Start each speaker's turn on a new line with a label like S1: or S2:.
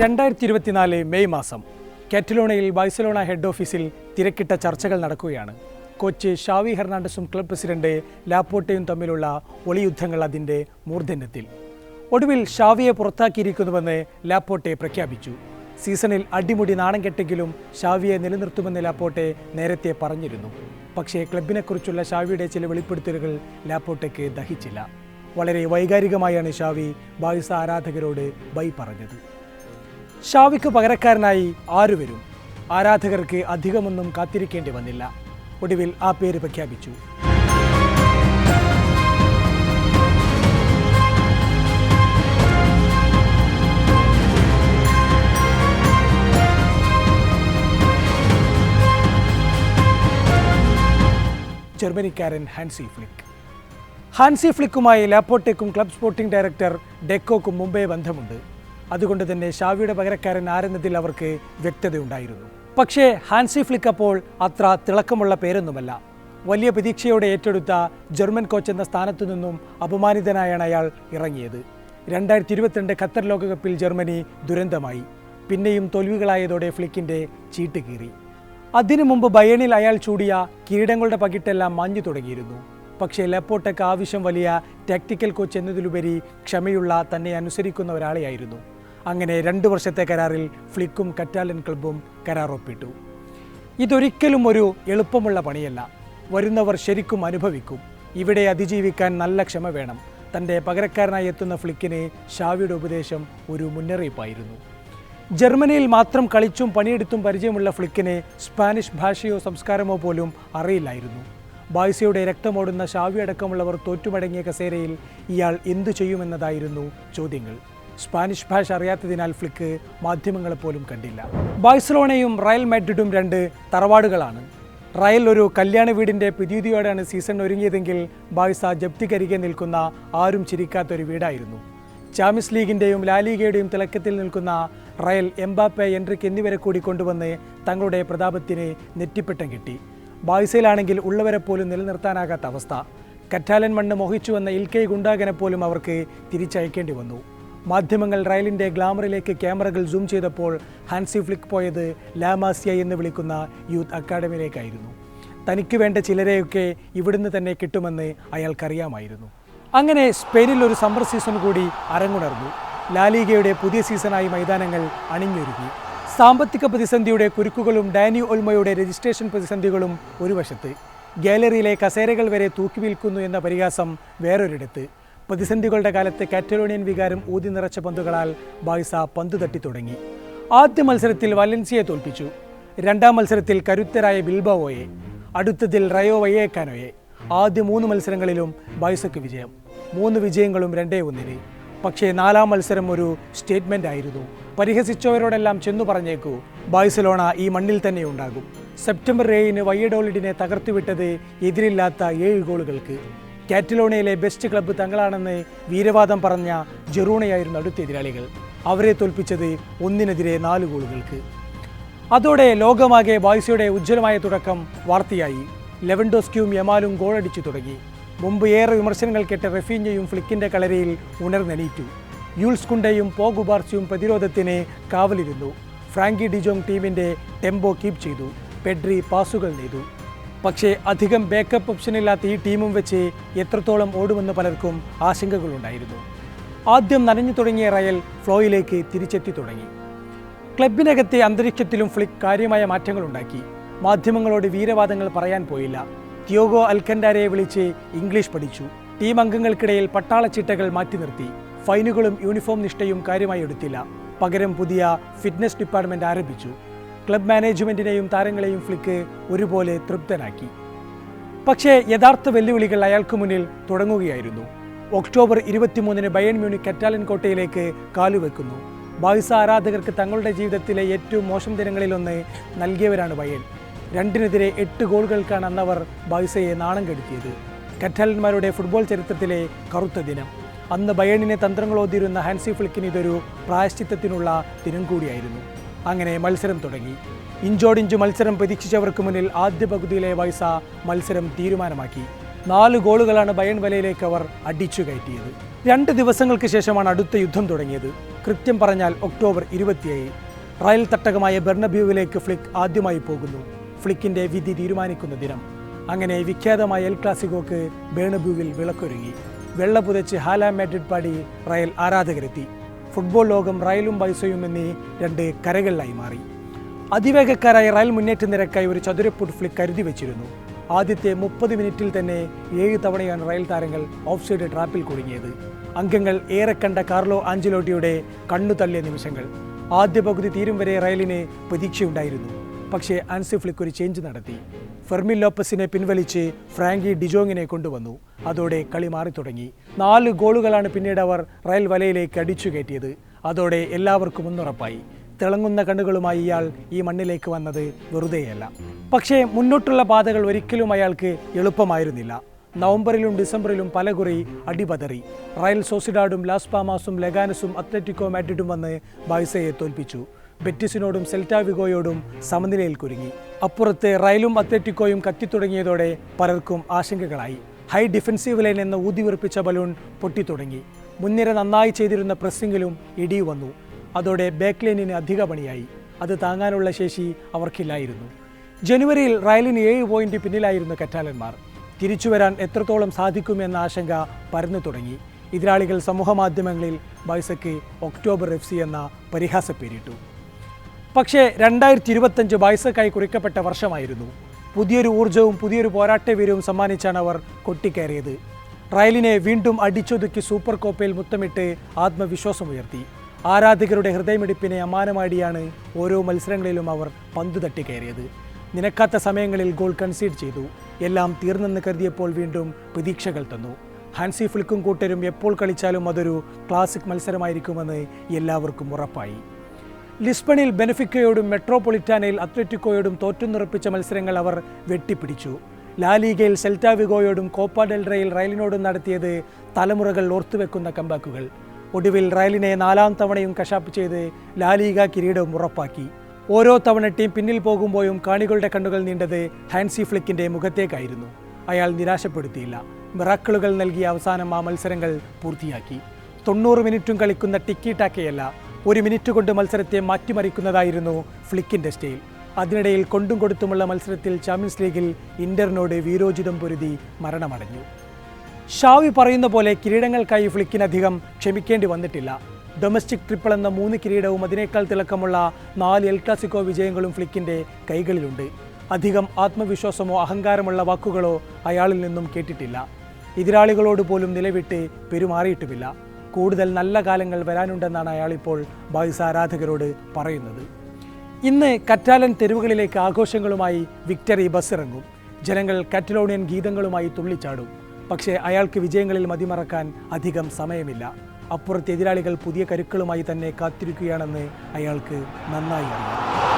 S1: രണ്ടായിരത്തി ഇരുപത്തിനാല് മെയ് മാസം കാറ്റലോണയിൽ ബാഴ്സലോണ ഹെഡ് ഓഫീസിൽ തിരക്കിട്ട ചർച്ചകൾ നടക്കുകയാണ്. കോച്ച് ഷാവി ഹെർണാണ്ടസും ക്ലബ് പ്രസിഡന്റ് ലാപ്പോട്ടയും തമ്മിലുള്ള ഒളിയുദ്ധങ്ങൾ അതിന്റെ മൂർധന്യത്തിൽ. ഒടുവിൽ ഷാവിയെ പുറത്താക്കിയിരിക്കുന്നുവെന്ന് ലാപ്പോട്ടെ പ്രഖ്യാപിച്ചു. സീസണിൽ അടിമുടി നാണം കെട്ടെങ്കിലും ഷാവിയെ നിലനിർത്തുമെന്ന് ലാപ്പോട്ടെ നേരത്തെ പറഞ്ഞിരുന്നു. പക്ഷേ ക്ലബിനെക്കുറിച്ചുള്ള ഷാവിയുടെ ചില വെളിപ്പെടുത്തലുകൾ ലാപ്പോട്ടയ്ക്ക് ദഹിച്ചില്ല. വളരെ വൈകാരികമായാണ് ഷാവി ബാഴ്സ ആരാധകരോട് ബൈ പറഞ്ഞത്. ഷാവിക്ക് പകരക്കാരനായി ആരു വരും? ആരാധകർക്ക് അധികമൊന്നും കാത്തിരിക്കേണ്ടി വന്നില്ല. ഒടുവിൽ ആ പേര് പ്രഖ്യാപിച്ചു. ജർമ്മനിക്കാരൻ ഹാൻസി ഫ്ലിക്ക്. ഹാൻസി ഫ്ലിക്കുമായി ലാപ്പോട്ടേക്കും ക്ലബ് സ്പോർട്ടിംഗ് ഡയറക്ടർ ഡെക്കോക്കും മുംബൈ ബന്ധമുണ്ട്. അതുകൊണ്ട് തന്നെ ഷാവിയുടെ പകരക്കാരൻ ആരെന്നതിൽ അവർക്ക് വ്യക്തതയുണ്ടായിരുന്നു. പക്ഷേ ഹാൻസി ഫ്ലിക്ക് അപ്പോൾ അത്ര തിളക്കമുള്ള പേരൊന്നുമല്ല. വലിയ പ്രതീക്ഷയോടെ ഏറ്റെടുത്ത ജർമ്മൻ കോച്ച് എന്ന സ്ഥാനത്തു നിന്നും അപമാനിതനായാണ് അയാൾ ഇറങ്ങിയത്. രണ്ടായിരത്തി ഇരുപത്തിരണ്ട് ഖത്തർ ലോകകപ്പിൽ ജർമ്മനി ദുരന്തമായി. പിന്നെയും തോൽവികളായതോടെ ഫ്ലിക്കിന്റെ ചീട്ട് കീറി. അതിനു മുമ്പ് ബയണിൽ അയാൾ ചൂടിയ കിരീടങ്ങളുടെ പകിട്ടെല്ലാം മാഞ്ഞു തുടങ്ങിയിരുന്നു. പക്ഷേ ലെപ്പോട്ടക്ക് ആവശ്യം വലിയ ടാക്ടിക്കൽ കോച്ച് എന്നതിലുപരി ക്ഷമയുള്ള തന്നെ അനുസരിക്കുന്ന ഒരാളെയായിരുന്നു. അങ്ങനെ രണ്ട് വർഷത്തെ കരാറിൽ ഫ്ലിക്കും കറ്റാലൻ ക്ലബ്ബും കരാർ ഒപ്പിട്ടു ഇതൊരിക്കലും ഒരു എളുപ്പമുള്ള പണിയല്ല. വരുന്നവർ ശരിക്കും അനുഭവിക്കും. ഇവിടെ അതിജീവിക്കാൻ നല്ല ക്ഷമ വേണം. തന്റെ പകരക്കാരനായി എത്തുന്ന ഫ്ലിക്കിന് ഷാവിയുടെ ഉപദേശം ഒരു മുന്നറിയിപ്പായിരുന്നു. ജർമ്മനിയിൽ മാത്രം കളിച്ചും പണിയെടുത്തും പരിചയമുള്ള ഫ്ലിക്കിന് സ്പാനിഷ് ഭാഷയോ സംസ്കാരമോ പോലും അറിയില്ലായിരുന്നു. ബായ്സയുടെ രക്തമോടുന്ന ഷാവി അടക്കമുള്ളവർ തോറ്റുമടങ്ങിയ കസേരയിൽ ഇയാൾ എന്തു ചെയ്യുമെന്നതായിരുന്നു ചോദ്യങ്ങൾ. സ്പാനിഷ് ഭാഷ അറിയാത്തതിനാൽ ഫ്ലിക്ക് മാധ്യമങ്ങളെ പോലും കണ്ടില്ല. ബാഴ്സലോണയും റയൽ മാഡ്രിഡും രണ്ട് തറവാടുകളാണ്. റയൽ ഒരു കല്യാണ വീടിന്റെ പ്രതീതിയോടെയാണ് സീസൺ ഒരുങ്ങിയതെങ്കിൽ ബാഴ്സ ജപ്തിക്കരികെ നിൽക്കുന്ന ആരും ചിരിക്കാത്തൊരു വീടായിരുന്നു. ചാമ്പ്യൻസ് ലീഗിന്റെയും ലാലീഗയുടെയും തിളക്കത്തിൽ നിൽക്കുന്ന റയൽ എംബാപ്പെ എൻട്രിക് എന്നിവരെ കൂടി കൊണ്ടുവന്ന് തങ്ങളുടെ പ്രതാപത്തിന് നെറ്റിപ്പട്ടം കിട്ടി. ബാഴ്സയിലാണെങ്കിൽ ഉള്ളവരെ പോലും നിലനിർത്താനാകാത്ത അവസ്ഥ. കറ്റാലൻ മണ്ണ് മോഹിച്ചുവെന്ന ഇൽക്കൈ ഗുണ്ടാകനെ പോലും അവർക്ക് തിരിച്ചയക്കേണ്ടി വന്നു. മാധ്യമങ്ങൾ റയലിന്റെ ഗ്ലാമറിലേക്ക് ക്യാമറകൾ സൂം ചെയ്തപ്പോൾ ഹാൻസി ഫ്ലിക്ക് പോയത് ലാമാസിയ എന്ന് വിളിക്കുന്ന യൂത്ത് അക്കാഡമിയിലേക്കായിരുന്നു. തനിക്ക് വേണ്ട ചിലരെയൊക്കെ ഇവിടുന്ന് തന്നെ കിട്ടുമെന്ന് അയാൾക്കറിയാമായിരുന്നു. അങ്ങനെ സ്പെയിനിൽ ഒരു സമ്മർ സീസൺ കൂടി അരങ്ങുണർന്നു. ലാലിഗയുടെ പുതിയ സീസണായി മൈതാനങ്ങൾ അണിഞ്ഞൊരുങ്ങി. സാമ്പത്തിക പ്രതിസന്ധിയുടെ കുരുക്കുകളും ഡാനി ഒൽമയുടെ രജിസ്ട്രേഷൻ പ്രതിസന്ധികളും ഒരു വശത്ത്. ഗാലറിയിലെ കസേരകൾ വരെ തൂക്കി വിൽക്കുന്നു എന്ന പരിഹാസം വേറൊരിടത്ത്. പ്രതിസന്ധികളുടെ കാലത്ത് കാറ്റലോണിയൻ വികാരം ഊതി നിറച്ച പന്തുകളാൽ ബാഴ്സ പന്ത് തട്ടി തുടങ്ങി. ആദ്യ മത്സരത്തിൽ വലൻസിയെ തോൽപ്പിച്ചു. രണ്ടാം മത്സരത്തിൽ കരുത്തരായ ബിൽബാവോയെ അടുത്തതിൽ റയോ വയ്യേക്കാനോയെ. ആദ്യ മൂന്ന് മത്സരങ്ങളിലും ബായ്സക്ക് വിജയം. മൂന്ന് വിജയങ്ങളും രണ്ടേ ഒന്നിന്. പക്ഷേ നാലാം മത്സരം ഒരു സ്റ്റേറ്റ്മെന്റ് ആയിരുന്നു. പരിഹസിച്ചവരോടെല്ലാം ചെന്നു പറഞ്ഞേക്കൂ ബാഴ്സലോണ ഈ മണ്ണിൽ തന്നെ ഉണ്ടാകും. സെപ്റ്റംബർ ഏഴിന് വയ്യഡോളിഡിനെ തകർത്തുവിട്ടത് എതിരില്ലാത്ത ഏഴ് ഗോളുകൾക്ക്. കാറ്റലോണിയയിലെ ബെസ്റ്റ് ക്ലബ്ബ് തങ്ങളാണെന്ന് വീരവാദം പറഞ്ഞ ജെറൂണയായിരുന്നു അടുത്ത എതിരാളികൾ. അവരെ തോൽപ്പിച്ചത് ഒന്നിനെതിരെ നാല് ഗോളുകൾക്ക്. അതോടെ ലോകമാകെ ബായ്സയുടെ ഉജ്ജ്വലമായ തുടക്കം വാർത്തയായി. ലെവൻഡോസ്ക്യും യമാലും ഗോളടിച്ചു തുടങ്ങി. മുമ്പ് ഏറെ വിമർശനങ്ങൾ കേട്ട റഫീഞ്ഞയും ഫ്ലിക്കിന്റെ കളരിയിൽ ഉണർന്നെണീറ്റു. യൂൾസ് കുണ്ടയും പോഗുബാർസിയും പ്രതിരോധത്തിന് കാവലിരുന്നു. ഫ്രാങ്കി ഡിജോങ് ടീമിന്റെ ടെമ്പോ കീപ് ചെയ്തു. പെഡ്രി പാസുകൾ നെയ്തു പക്ഷേ അധികം ബാക്കപ്പ് ഓപ്ഷനില്ലാത്ത ഈ ടീമും വെച്ച് എത്രത്തോളം ഓടുമെന്ന് പലർക്കും ആശങ്കകളുണ്ടായിരുന്നു. ആദ്യം നനഞ്ഞു തുടങ്ങിയ റയൽ ഫ്ലോയിലേക്ക് തിരിച്ചെത്തി തുടങ്ങി. ക്ലബിനകത്തെ അന്തരീക്ഷത്തിലും ഫ്ലിക് കാര്യമായ മാറ്റങ്ങളുണ്ടാക്കി. മാധ്യമങ്ങളോട് വീരവാദങ്ങൾ പറയാൻ പോയില്ല. തിയോഗോ അൽക്കൻഡാരയെ വിളിച്ച് ഇംഗ്ലീഷ് പഠിച്ചു. ടീം അംഗങ്ങൾക്കിടയിൽ പട്ടാളച്ചിട്ടകൾ മാറ്റി നിർത്തി. ഫൈനുകളും യൂണിഫോം നിഷ്ഠയും കാര്യമായി എടുത്തില്ല. പകരം പുതിയ ഫിറ്റ്നസ് ഡിപ്പാർട്ട്മെന്റ് ആരംഭിച്ചു. ക്ലബ് മാനേജ്മെന്റിനെയും താരങ്ങളെയും ഫ്ലിക്ക് ഒരുപോലെ തൃപ്തനാക്കി. പക്ഷേ യഥാർത്ഥ വെല്ലുവിളികൾ അയാൾക്ക് മുന്നിൽ തുടങ്ങുകയായിരുന്നു. ഒക്ടോബർ ഇരുപത്തിമൂന്നിന് ബയൺ മ്യൂണിക് കറ്റാലൻ കോട്ടയിലേക്ക് കാലുവെക്കുന്നു. ബാഴ്സ ആരാധകർക്ക് തങ്ങളുടെ ജീവിതത്തിലെ ഏറ്റവും മോശം ദിനങ്ങളിലൊന്ന് നൽകിയവരാണ് ബയൺ. രണ്ടിനെതിരെ എട്ട് ഗോളുകൾക്കാണ് അന്നവർ ബാഴ്സയെ നാണം കെടുത്തിയത്. കറ്റാലന്മാരുടെ ഫുട്ബോൾ ചരിത്രത്തിലെ കറുത്ത ദിനം. അന്ന് ബയണിനെ തന്ത്രങ്ങളോതിരുന്ന ഹാൻസി ഫ്ലിക്കിന് ഇതൊരു പ്രായശ്ചിത്തത്തിനുള്ള ദിനം കൂടിയായിരുന്നു. അങ്ങനെ മത്സരം തുടങ്ങി. ഇഞ്ചോടിഞ്ച് മത്സരം പ്രതീക്ഷിച്ചവർക്ക് മുന്നിൽ ആദ്യ പകുതിയിലെ വൈസ മത്സരം തീരുമാനമാക്കി. നാല് ഗോളുകളാണ് ബയൺ വലയിലേക്ക് അവർ അടിച്ചു കയറ്റിയത്. രണ്ട് ദിവസങ്ങൾക്ക് ശേഷമാണ് അടുത്ത യുദ്ധം തുടങ്ങിയത്. കൃത്യം പറഞ്ഞാൽ ഒക്ടോബർ ഇരുപത്തിയേഴ് റയൽ തട്ടകമായ ബെർണബ്യൂവിലേക്ക് ഫ്ലിക്ക് ആദ്യമായി പോകുന്നു. ഫ്ലിക്കിന്റെ വിധി തീരുമാനിക്കുന്ന ദിനം. അങ്ങനെ വിഖ്യാതമായ എൽ ക്ലാസിക്കോക്ക് ബേണബ്യൂവിൽ വിളക്കൊരുങ്ങി. വെള്ള പുതച്ച് ഹാലാ മാഡ്രിഡ് പാടി റയൽ ആരാധകരെത്തി. ഫുട്ബോൾ ലോകം റയലും ബൈസയും എന്നീ രണ്ട് കരകളിലായി മാറി. അതിവേഗക്കാരായ റയൽ മുന്നേറ്റ നിരക്കായി ഒരു ചതുരപ്പുട്ട് ഫ്ലിക്ക് കരുതി വെച്ചിരുന്നു. ആദ്യത്തെ മുപ്പത് മിനിറ്റിൽ തന്നെ ഏഴ് തവണയാണ് റയൽ താരങ്ങൾ ഓഫ് സൈഡ് ട്രാപ്പിൽ കുടുങ്ങിയത്. അംഗങ്ങൾ ഏറെ കണ്ട കാർലോ ആഞ്ചലോട്ടിയുടെ കണ്ണു തള്ളിയ നിമിഷങ്ങൾ. ആദ്യ പകുതി തീരും വരെ റയലിന് പ്രതീക്ഷയുണ്ടായിരുന്നു. പക്ഷേ ആൻസി ഫ്ലിക്ക് ഒരു ചേഞ്ച് നടത്തി. ഫെർമിൻ ലോപ്പസിനെ പിൻവലിച്ച് ഫ്രാങ്കി ഡിജോങ്ങിനെ കൊണ്ടുവന്നു. അതോടെ കളി മാറി തുടങ്ങി. നാല് ഗോളുകളാണ് പിന്നീട് അവർ റയൽ വലയിലേക്ക് അടിച്ചു കയറ്റിയത്. അതോടെ എല്ലാവർക്കും ഒന്നുറപ്പായി. തിളങ്ങുന്ന കണ്ണുകളുമായി ഇയാൾ ഈ മണ്ണിലേക്ക് വന്നത് വെറുതെയല്ല. പക്ഷേ മുന്നോട്ടുള്ള പാതകൾ ഒരിക്കലും അയാൾക്ക് എളുപ്പമായിരുന്നില്ല. നവംബറിലും ഡിസംബറിലും പലകുറി അടിപതറി. റയൽ സോസിഡാഡും ലാസ് പാമാസും ലെഗാനസും അത്ലറ്റിക്കോ മാഡ്രിഡും വന്ന് ബൈസയെ തോൽപ്പിച്ചു. ബെറ്റിസിനോടും സെൽറ്റാവിഗോയോടും സമനിലയിൽ കുരുങ്ങി. അപ്പുറത്ത് റയലും അത്ലറ്റിക്കോയും കത്തിത്തുടങ്ങിയതോടെ പലർക്കും ആശങ്കകളായി. ഹൈ ഡിഫൻസീവ് ലൈൻ എന്ന ഊതിവിറപ്പിച്ച ബലൂൺ പൊട്ടിത്തുടങ്ങി. മുൻനിര നന്നായി ചെയ്തിരുന്ന പ്രസ്സിംഗിലും ഇടി വന്നു. അതോടെ ബാക്ക് ലൈനിന് അധിക പണിയായി. അത് താങ്ങാനുള്ള ശേഷി അവർക്കില്ലായിരുന്നു. ജനുവരിയിൽ റയലിന് ഏഴ് പോയിന്റ് പിന്നിലായിരുന്നു കറ്റാലന്മാർ. തിരിച്ചുവരാൻ എത്രത്തോളം സാധിക്കുമെന്ന ആശങ്ക പരന്നു തുടങ്ങി. എതിരാളികൾ സമൂഹമാധ്യമങ്ങളിൽ ബൈസക്ക് ഒക്ടോബർ എഫ് സി എന്ന പരിഹാസപ്പേരിട്ടു. പക്ഷേ രണ്ടായിരത്തി ഇരുപത്തഞ്ച് ബൈസക്കായി കുറിക്കപ്പെട്ട വർഷമായിരുന്നു. പുതിയൊരു ഊർജവും പുതിയൊരു പോരാട്ടവീരവും സമ്മാനിച്ചാണ് അവർ കൊട്ടിക്കയറിയത് റയലിനെ വീണ്ടും അടിച്ചൊതുക്കി സൂപ്പർ കോപ്പയിൽ മുത്തമിട്ട് ആത്മവിശ്വാസമുയർത്തി ആരാധകരുടെ ഹൃദയമിടിപ്പിനെ അമാനമാടിയാണ് ഓരോ മത്സരങ്ങളിലും അവർ പന്ത് തട്ടിക്കയറിയത് നിനക്കാത്ത സമയങ്ങളിൽ ഗോൾ കൺസീഡ് ചെയ്തു. എല്ലാം തീർന്നെന്ന് കരുതിയപ്പോൾ വീണ്ടും പ്രതീക്ഷകൾ തന്നു. ഹാൻസി ഫ്ലിക്കും കൂട്ടരും എപ്പോൾ കളിച്ചാലും അതൊരു ക്ലാസിക് മത്സരമായിരിക്കുമെന്ന് എല്ലാവർക്കും ഉറപ്പായി. ലിസ്ബണിൽ ബെനഫിക്കയോടും മെട്രോപൊളിറ്റാനയിൽ അത്ലറ്റിക്കോയോടും തോറ്റുനിറപ്പിച്ച മത്സരങ്ങൾ അവർ വെട്ടിപ്പിടിച്ചു. ലാലീഗയിൽ സെൽറ്റാവിഗോയോടും കോപ്പ ഡെൽറയിൽ റയലിനോടും നടത്തിയത് തലമുറകൾ ഓർത്തുവെക്കുന്ന കമ്പാക്കുകൾ. ഒടുവിൽ റയലിനെ നാലാം തവണയും കശാപ്പ് ചെയ്ത് ലാലീഗ കിരീടവും ഉറപ്പാക്കി. ഓരോ തവണ ടീം പിന്നിൽ പോകുമ്പോഴും കാണികളുടെ കണ്ണുകൾ നീണ്ടത് ഹാൻസി ഫ്ലിക്കിന്റെ മുഖത്തേക്കായിരുന്നു. അയാൾ നിരാശപ്പെടുത്തിയില്ല. മിറാക്കിളുകൾ നൽകിയ അവസാനം ആ മത്സരങ്ങൾ പൂർത്തിയാക്കി. തൊണ്ണൂറ് മിനിറ്റും കളിക്കുന്ന ടിക്കി ടാക്കയല്ല ഒരു മിനിറ്റ് കൊണ്ട് മത്സരത്തെ മാറ്റിമറിക്കുന്നതായിരുന്നു ഫ്ലിക്കിന്റെ സ്റ്റൈൽ. അതിനിടയിൽ കൊണ്ടും കൊടുത്തുമുള്ള മത്സരത്തിൽ ചാമ്പ്യൻസ് ലീഗിൽ ഇന്ററിനോട് വീരോചിതം പൊരുതി മരണമടഞ്ഞു. ഷാവി പറയുന്ന പോലെ കിരീടങ്ങൾക്കായി ഫ്ലിക്കിനധികം ക്ഷമിക്കേണ്ടി വന്നിട്ടില്ല. ഡൊമസ്റ്റിക് ട്രിപ്പിൾ എന്ന മൂന്ന് കിരീടവും അതിനേക്കാൾ തിളക്കമുള്ള നാല് എൽ ക്ലാസിക്കോ വിജയങ്ങളും ഫ്ലിക്കിന്റെ കൈകളിലുണ്ട്. അധികം ആത്മവിശ്വാസമോ അഹങ്കാരമുള്ള വാക്കുകളോ അയാളിൽ നിന്നും കേട്ടിട്ടില്ല. എതിരാളികളോട് പോലും നിലവിട്ട് പെരുമാറിയിട്ടുമില്ല. കൂടുതൽ നല്ല കാലങ്ങൾ വരാനുണ്ടെന്നാണ് അയാളിപ്പോൾ ബായ്സ ആരാധകരോട് പറയുന്നത്. ഇന്ന് കറ്റാലൻ തെരുവുകളിലേക്ക് ആഘോഷങ്ങളുമായി വിക്ടറി ബസ് ഇറങ്ങും ജനങ്ങൾ കറ്റലോണിയൻ ഗീതങ്ങളുമായി തുള്ളിച്ചാടും. പക്ഷേ അയാൾക്ക് വിജയങ്ങളിൽ മതിമറക്കാൻ അധികം സമയമില്ല. അപ്പുറത്തെ എതിരാളികൾ പുതിയ കരുക്കളുമായി തന്നെ കാത്തിരിക്കുകയാണെന്ന് അയാൾക്ക് നന്നായി അറിയാം.